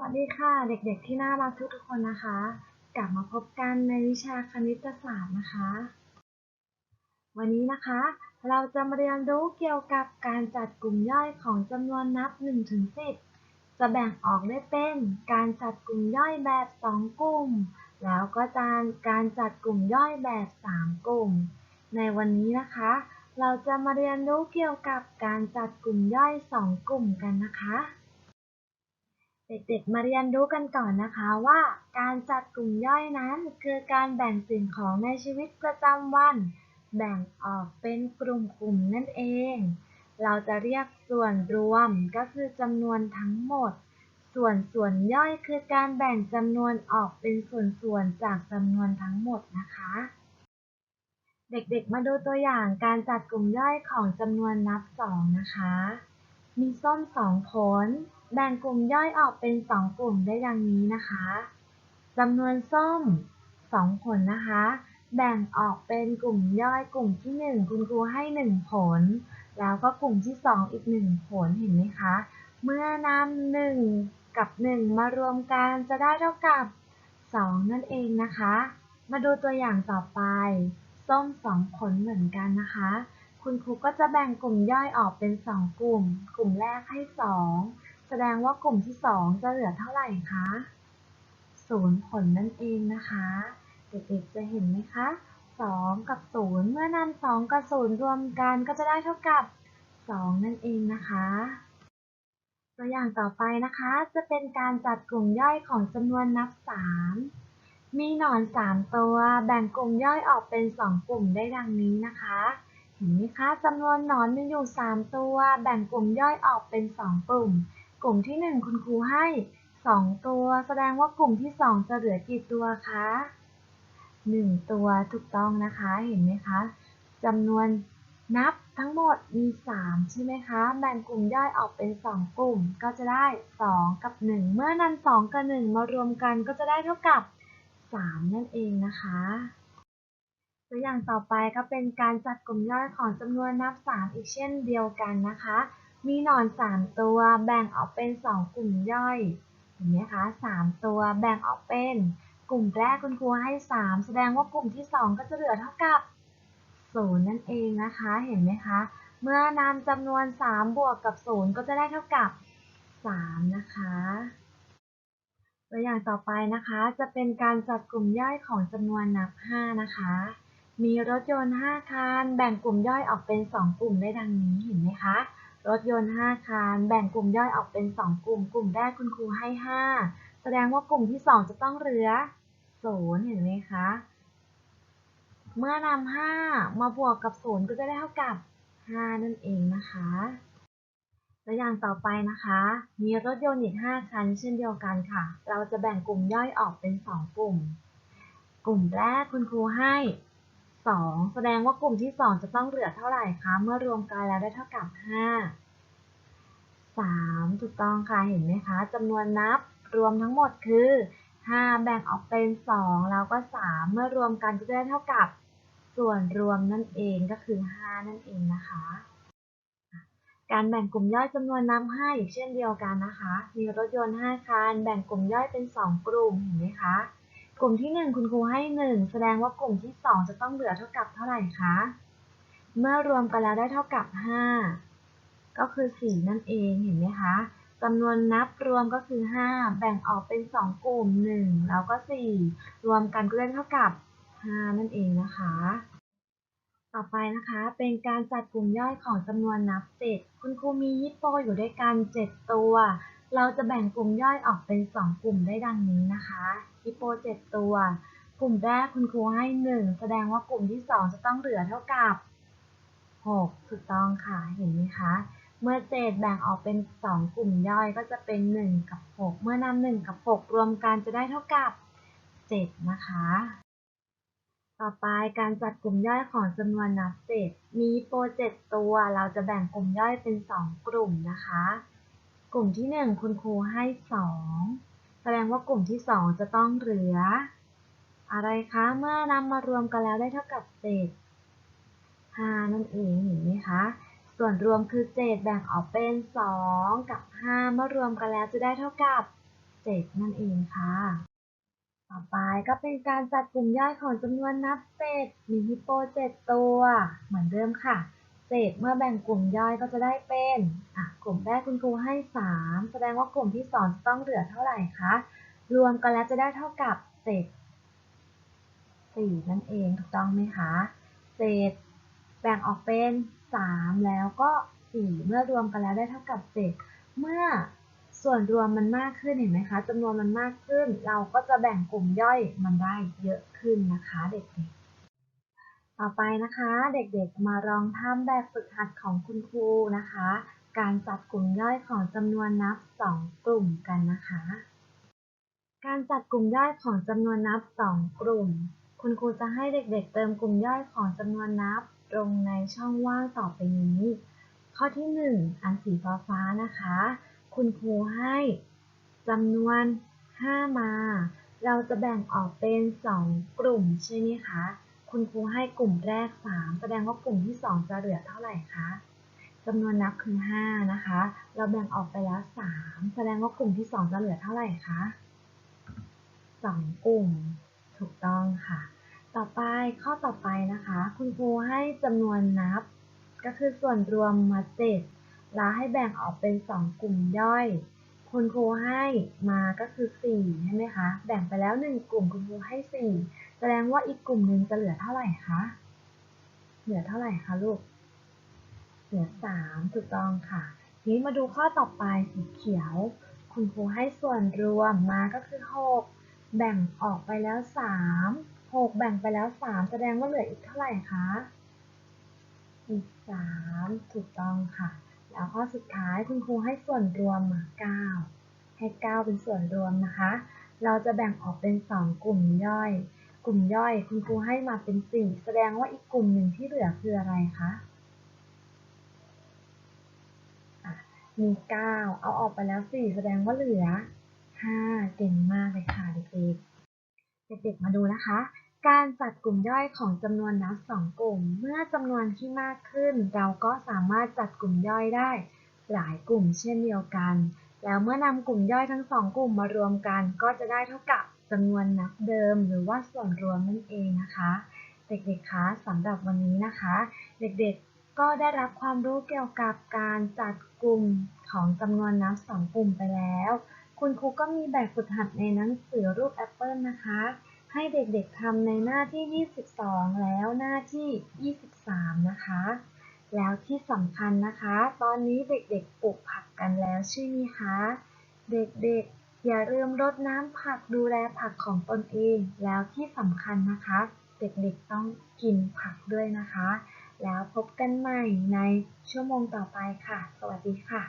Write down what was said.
สวัสดีค่ะ เด็กๆที่น่ารักทุกๆคนนะคะ กลับมาพบกันในวิชาคณิตศาสตร์นะคะ วันนี้นะคะ เราจะมาเรียนรู้เกี่ยวกับการจัดกลุ่มย่อยของจำนวนนับ1ถึง10 จะแบ่งออกได้เป็นการจัดกลุ่มย่อยแบบ 2 กลุ่ม แล้วก็การการจัดกลุ่มย่อยแบบ 3 กลุ่ม ในวันนี้นะคะ เราจะมาเรียนรู้เกี่ยวกับการจัดกลุ่มย่อย 2 กลุ่มกันนะคะ เด็กๆ มาเรียนรู้กันก่อนนะคะว่า การจัดกลุ่มย่อยนั้นคือการแบ่งสิ่งของในชีวิตประจำวัน แบ่งออกเป็นกลุ่มๆนั่นเอง เราจะเรียกส่วนรวมก็คือจำนวนทั้งหมด ส่วนส่วนย่อยคือการแบ่งจำนวนออกเป็นส่วนๆจากจำนวนทั้งหมดนะคะ เด็กๆ มาดูตัวอย่างการจัดกลุ่มย่อยของจำนวนนับสองนะคะ มีส้มสองผล แบ่งกลุ่มย่อยออกเป็นสองกลุ่มได้ดังนี้นะคะจำนวนส้มสองผลนะคะ แบ่งออกเป็นกลุ่มย่อยกลุ่มที่หนึ่งคุณครูให้หนึ่งผล แล้วก็กลุ่มที่สองอีกหนึ่งผลเห็นไหมคะ เมื่อนำหนึ่งกับหนึ่งมารวมกันจะได้เท่ากับสองนั่นเองนะคะ มาดูตัวอย่างต่อไป ส้มสองผลเหมือนกันนะคะ คุณครูก็จะแบ่งกลุ่มย่อยออกเป็นสองกลุ่ม กลุ่มแรกให้สอง แสดงว่ากลุ่มที่สองจะเหลือเท่าไหร่คะศูนย์ผลนั่นเองนะคะ เด็กๆจะเห็นไหมคะสองกับศูนย์เมื่อนำสองกับศูนย์รวมกันก็จะได้เท่ากับสองนั่นเองนะคะ ตัวอย่างต่อไปนะคะ จะเป็นการจัดกลุ่มย่อยของจำนวนนับสามมีหนอนสามตัว แบ่งกลุ่มย่อยออกเป็นสองกลุ่มได้ดังนี้นะคะเห็นไหมคะจำนวนหนอนมีอยู่ 3 ตัว แบ่งกลุ่มย่อยออกเป็น 2 กลุ่ม กลุ่มที่ 1 คุณครูให้ 2 ตัว แสดงว่ากลุ่มที่ 2 จะเหลือกี่ตัวคะ 1 ตัวถูกต้องนะคะเห็นไหมคะจำนวนนับทั้งหมดมี 3 ใช่ไหมคะ แบ่งกลุ่มย่อยออกเป็น 2 กลุ่มก็จะได้ 2 กับ 1 เมื่อนำ2 กับ 1 มารวมกันก็จะได้เท่ากับ 3 นั่นเองนะคะตัวอย่างต่อไปก็เป็นการจัดกลุ่มย่อยของจำนวนนับ 3 อีกเช่นเดียวกันนะคะ มีหนอน3ตัวแบ่งออกเป็น2กลุ่มย่อย เห็นไหมคะ3ตัวแบ่งออกเป็น กลุ่มแรกคุณครูให้3แสดงว่ากลุ่มที่2ก็จะเหลือเท่ากับ0นั่นเองนะคะ เห็นไหมคะ เมื่อนำจำนวน3บวกกับ0ก็จะได้เท่ากับ3นะคะตัวอย่างต่อไปนะคะ จะเป็นการจัดกลุ่มย่อยของจำนวนนับ 5 นะคะ มีรถยนต์ 5 คัน แบ่งกลุ่มย่อยออกเป็น 2 กลุ่มได้ดังนี้เห็นไหมคะ รถยนต์ 5 คัน แบ่งกลุ่มย่อยออกเป็น 2 กลุ่ม กลุ่มแรกคุณครูให้ 5 แสดงว่ากลุ่มที่ 2 จะต้องเหลือ 0 เห็นไหมคะ เมื่อนำ5มาบวกกับ 0 ก็จะได้เท่ากับ 5 นั่นเองนะคะ ตัวอย่างต่อไปนะคะ มีรถยนต์อีก 5 คัน เช่นเดียวกันค่ะ เราจะแบ่งกลุ่มย่อยออกเป็น 2 กลุ่ม กลุ่มแรกคุณครูให้ 2แสดงว่ากลุ่มที่2จะต้องเหลือเท่าไหร่คะ เมื่อรวมกันแล้วได้เท่ากับ5 3ถูกต้องค่ะเห็นไหมคะจำนวนนับรวมทั้งหมดคือ5แบ่งออกเป็น2แล้วก็3เมื่อรวมกันก็จะได้เท่ากับส่วนรวมนั่นเองก็คือ5นั่นเองนะคะ การแบ่งกลุ่มย่อยจำนวนนับ5อีกเช่นเดียวกันนะคะ มีรถยนต์5คันแบ่งกลุ่มย่อยเป็น2กลุ่มเห็นไหมคะ กลุ่มที่ 1 คุณครูให้ 1 แสดงว่ากลุ่มที่ 2 จะต้องเหลือเท่ากับเท่าไหร่คะ เมื่อรวมกันแล้วได้เท่ากับ 5 ก็คือ 4 นั่นเองเห็นไหมคะจำนวนนับรวมก็คือ 5 แบ่งออกเป็น 2 กลุ่ม 1 แล้วก็ 4 รวมกันก็ได้เท่ากับ 5 นั่นเองนะคะ ต่อไปนะคะเป็นการจัดกลุ่มย่อยของจำนวนนับ7คุณครูมีฮิปโปอยู่ด้วยกัน 7 ตัว เราจะแบ่งกลุ่มย่อยออกเป็น 2 กลุ่มได้ดังนี้นะคะ ฮิปโป7ตัว กลุ่มแรกคุณครูให้1แสดงว่ากลุ่มที่2จะต้องเหลือเท่ากับ6ถูกต้องค่ะเห็นไหมคะ เมื่อ7แบ่งออกเป็น2กลุ่มย่อยก็จะเป็น1กับ6เมื่อนำ1กับ6รวมกันจะได้เท่ากับ7นะคะ ต่อไปการจัดกลุ่มย่อยของจำนวนนับ7มีโปร7ตัว เราจะแบ่งกลุ่มย่อยเป็น2กลุ่มนะคะกลุ่มที่ 1 คุณครูให้ 2 แสดงว่ากลุ่มที่ 2 จะต้องเหลือ อะไรคะ เมื่อนำมารวมกันแล้วได้เท่ากับ7 5นั่นเองเห็นไหมคะ ส่วนรวมคือ7แบ่งออกเป็น 2 กับ 5 เมื่อรวมกันแล้วจะได้เท่ากับ7นั่นเองค่ะ ต่อไปก็เป็นการจัดกลุ่มย่อยของจำนวนนับ7มีฮิปโป 7 ตัว เหมือนเดิมค่ะ 7เมื่อแบ่งกลุ่มย่อยก็จะได้เป็นกลุ่มแรกคุณครูให้ 3 แสดงว่ากลุ่มที่ 2 จะต้องเหลือเท่าไหร่คะ รวมกันแล้วจะได้เท่ากับเศษ4นั่นเองถูกต้องไหมคะ เศษแบ่งออกเป็น 3 แล้วก็ 4 เมื่อรวมกันแล้วได้เท่ากับ7เมื่อส่วนรวมมันมากขึ้นเห็นไหมคะจำนวนมันมากขึ้น เราก็จะแบ่งกลุ่มย่อยมันได้เยอะขึ้นนะคะเด็กๆ ต่อไปนะคะ เด็กๆมาลองทำแบบฝึกหัดของคุณครูนะคะ การจัดกลุ่มย่อยของจำนวนนับ 2 กลุ่มกันนะคะ การจัดกลุ่มย่อยของจำนวนนับ 2 กลุ่ม คุณครูจะให้เด็กๆ เติมกลุ่มย่อยของจำนวนนับตรงในช่องว่างต่อไปนี้ ข้อที่ 1 อันสีฟ้าฟ้านะคะ คุณครูให้จำนวน 5 มา เราจะแบ่งออกเป็น 2 กลุ่มใช่ไหมคะ คุณครูให้กลุ่มแรก 3 แสดงว่ากลุ่มที่ 2 จะเหลือเท่าไหร่คะจำนวนนับคือ 5 นะคะ เราแบ่งออกไปแล้ว 3 แสดงว่ากลุ่มที่ 2 จะเหลือเท่าไหร่คะ2 กลุ่ม ถูกต้องค่ะ ต่อไปข้อต่อไปนะคะ คุณครูให้จำนวนนับ ก็คือส่วนรวมมา7แล้วให้แบ่งออกเป็น 2 กลุ่มย่อย คุณครูให้มาก็คือ4ใช่ไหมคะ แบ่งไปแล้ว 1 กลุ่มคุณครูให้ 4 แสดงว่าอีกกลุ่มหนึ่งจะเหลือเท่าไหร่คะ เหลือเท่าไหร่คะลูก เหลือ3ถูกต้องค่ะทีนี้มาดูข้อต่อไปสีเขียว คุณครูให้ส่วนรวมมาก็คือ6แบ่งออกไปแล้ว3 6แบ่งไปแล้ว3แสดงว่าเหลืออีกเท่าไหร่คะ อีก3ถูกต้องค่ะ แล้วข้อสุดท้ายคุณครูให้ส่วนรวมมา9ให้9เป็นส่วนรวมนะคะ เราจะแบ่งออกเป็น2กลุ่มย่อย กลุ่มย่อยคุณครูให้มาเป็น 4 แสดงว่าอีกกลุ่มหนึ่งที่เหลือคืออะไรคะอะมี 9 เอาออกไปแล้ว 4 แสดงว่าเหลือ 5 เก่งมากเลยค่ะเด็กๆ เด็กๆ มาดูนะคะ การจัดกลุ่มย่อยของจำนวนนับ2กลุ่ม เมื่อจำนวนที่มากขึ้น เราก็สามารถจัดกลุ่มย่อยได้ หลายกลุ่มเช่นเดียวกัน แล้วเมื่อนำกลุ่มย่อยทั้งสองกลุ่มมารวมกัน ก็จะได้เท่ากับ จำนวนนับเดิมหรือว่าส่วนรวมนั่นเองนะคะ เด็กๆคะสำหรับวันนี้นะคะ เด็กๆก็ได้รับความรู้เกี่ยวกับการจัดกลุ่มของจำนวนนับสองกลุ่มไปแล้ว คุณครูก็มีแบบฝึกหัดในหนังสือรูปแอปเปิลนะคะ ให้เด็กๆทำในหน้าที่ 22 แล้วหน้าที่ 23 นะคะ แล้วที่สำคัญนะคะ ตอนนี้เด็กๆปลูกผักกันแล้วใช่ไหมคะ เด็กๆ อย่าลืมรดน้ำผักดูแลผักของตนเอง แล้วที่สำคัญนะคะ เด็กๆต้องกินผักด้วยนะคะ แล้วพบกันใหม่ในชั่วโมงต่อไปค่ะ สวัสดีค่ะ